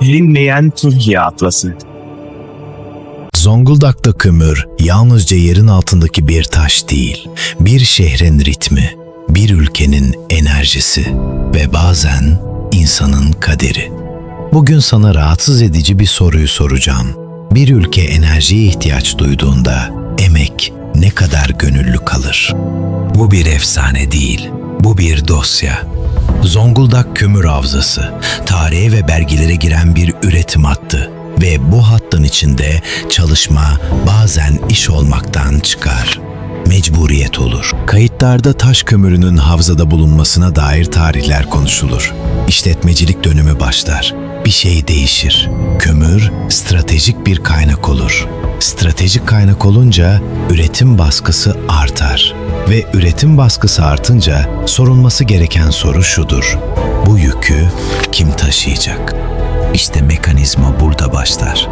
Bilinmeyen Türkiye Atlası. Zonguldak'ta kömür yalnızca yerin altındaki bir taş değil, bir şehrin ritmi, bir ülkenin enerjisi ve bazen insanın kaderi. Bugün sana rahatsız edici bir soruyu soracağım. Bir ülke enerjiye ihtiyaç duyduğunda emek ne kadar gönüllü kalır? Bu bir efsane değil, bu bir dosya. Zonguldak Kömür Havzası, tarihe ve belgelere giren bir üretim hattı ve bu hattın içinde çalışma bazen iş olmaktan çıkar. Mecburiyet olur. Kayıtlarda taş kömürünün havzada bulunmasına dair tarihler konuşulur. İşletmecilik dönümü başlar. Bir şey değişir. Kömür stratejik bir kaynak olur. Stratejik kaynak olunca üretim baskısı artar ve üretim baskısı artınca sorulması gereken soru şudur. Bu yükü kim taşıyacak? İşte mekanizma burada başlar.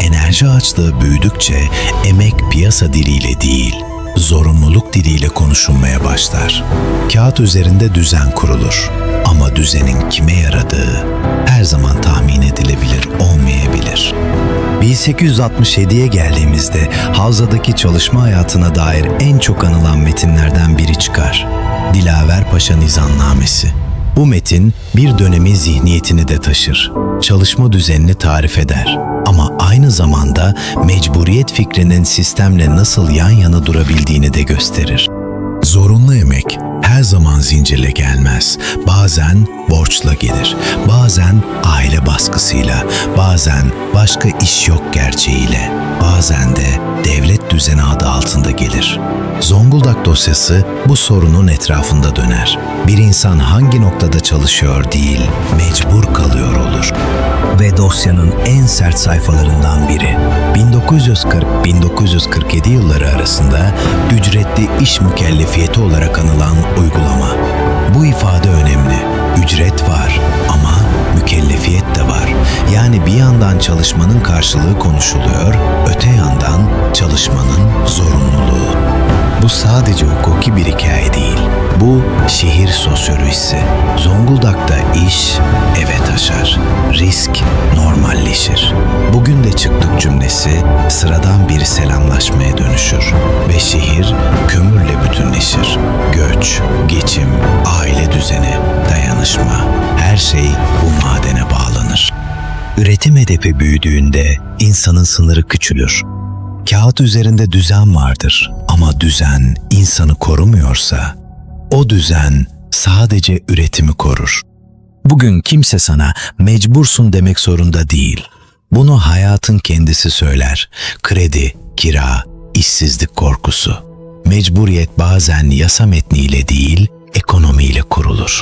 Enerji açlığı büyüdükçe emek piyasa diliyle değil, zorunluluk diliyle konuşulmaya başlar. Kağıt üzerinde düzen kurulur ama düzenin kime yaradığı her zaman tahmin edilebilir. 1867'ye geldiğimizde havzadaki çalışma hayatına dair en çok anılan metinlerden biri çıkar. Dilaver Paşa Nizamnamesi. Bu metin bir dönemi zihniyetini de taşır. Çalışma düzenini tarif eder. Ama aynı zamanda mecburiyet fikrinin sistemle nasıl yan yana durabildiğini de gösterir. Zorunlu emek her zaman zincirle gelmez. Bazen borçla gelir, bazen aile baskısıyla, bazen başka iş yok gerçeğiyle, bazen de devlet düzeni adı altında gelir. Zonguldak dosyası bu sorunun etrafında döner. Bir insan hangi noktada çalışıyor değil, mecbur kalıyor olur. Ve dosyanın en sert sayfalarından biri. 1940-1947 yılları arasında ücretli iş mükellefiyeti olarak anılan uygulama. Bu ifade önemli. Ücret var ama mükellefiyet de var. Yani bir yandan çalışmanın karşılığı konuşuluyor, öte yandan çalışmanın zorunluluğu. Bu sadece hukuki bir hikaye değil. Bu şehir sosyolojisi. Zonguldak'ta iş eve taşar. Risk normalleşir. Bugün de çıktık cümlesi sıradan bir selamlaşmaya dönüşür. Ve şehir kömürle bütünleşir. Göç, geçim, aile düzeni, dayanışma. Her şey bu madene bağlanır. Üretim hedefi büyüdüğünde insanın sınırı küçülür. Kağıt üzerinde düzen vardır ama düzen insanı korumuyorsa o düzen sadece üretimi korur. Bugün kimse sana mecbursun demek zorunda değil. Bunu hayatın kendisi söyler. Kredi, kira, işsizlik korkusu. Mecburiyet bazen yasa metniyle değil, ekonomiyle kurulur.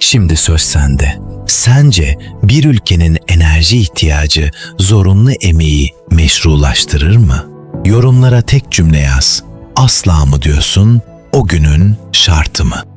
Şimdi söz sende. Sence bir ülkenin enerji ihtiyacı zorunlu emeği meşrulaştırır mı? Yorumlara tek cümle yaz. Asla mı diyorsun, o günün şartı mı?